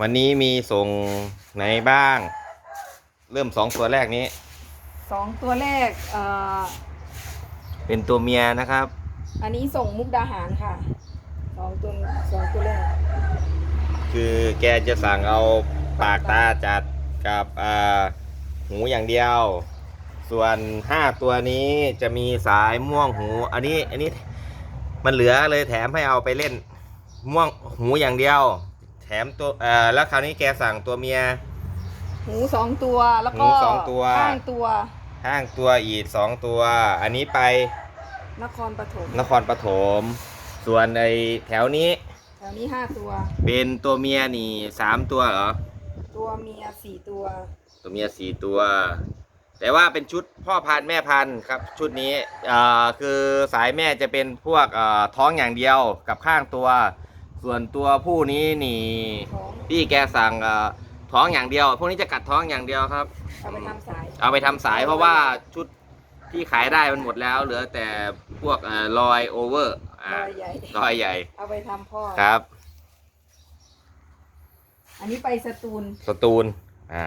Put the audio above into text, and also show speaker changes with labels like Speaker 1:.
Speaker 1: วันนี้มีส่งไหนบ้าง เริ่มสองตัวแรกนี้
Speaker 2: สองตัวแรกเอ่อ
Speaker 1: เป็นตัวเมียนะครับ
Speaker 2: อันนี้ส่งมุกดาหารค่ะสองตัวสองตัวแรก
Speaker 1: คือแกจะสั่งเอาปากตาจัดกับอ่าหูอย่างเดียว ส่วนห้าตัวนี้จะมีสายม่วงหู อันนี้อันนี้มันเหลือเลยแถมให้เอาไปเล่นม่วงหูอย่างเดียว แถมตัวเอ่อแล้วคราวนี้แกสั่งตัวเมีย
Speaker 2: หูสองตัวแล้วก็
Speaker 1: หูสองตัว
Speaker 2: ข้างตัว
Speaker 1: ห้างตัวอีกสองตัว อันนี้ไป
Speaker 2: นครปฐม
Speaker 1: นครปฐม ส่วนในแถวนี้
Speaker 2: แถวนี้ห้าตัว
Speaker 1: เป็นตัวเมียนี่สามตัวเหรอ
Speaker 2: ตัวเมียสี่ตัว
Speaker 1: ตัวเมียสี่ตัว แต่ว่าเป็นชุดพ่อพันธุ์แม่พันธุ์ครับ ชุดนี้อ่าคือสายแม่จะเป็นพวกอ่าท้องอย่างเดียวกับข้างตัว ส่วนตัวผู้นี้นี่
Speaker 2: ของ
Speaker 1: พี่แกสั่งอ่าท้องอย่างเดียว พวกนี้จะกัดท้องอย่างเดียวครับ
Speaker 2: เอาไปทำสาย
Speaker 1: เอาไปทำสายเพราะว่าชุดที่ขายได้มันหมดแล้ว เหลือแต่พวกอ่าลอยโอเวอร์
Speaker 2: ร
Speaker 1: อ่า
Speaker 2: อยใหญ่
Speaker 1: ลอยใหญ่
Speaker 2: เอาไปทำพ่อ
Speaker 1: ครับ
Speaker 2: อันนี้ไปสตูล
Speaker 1: สตูลอ่า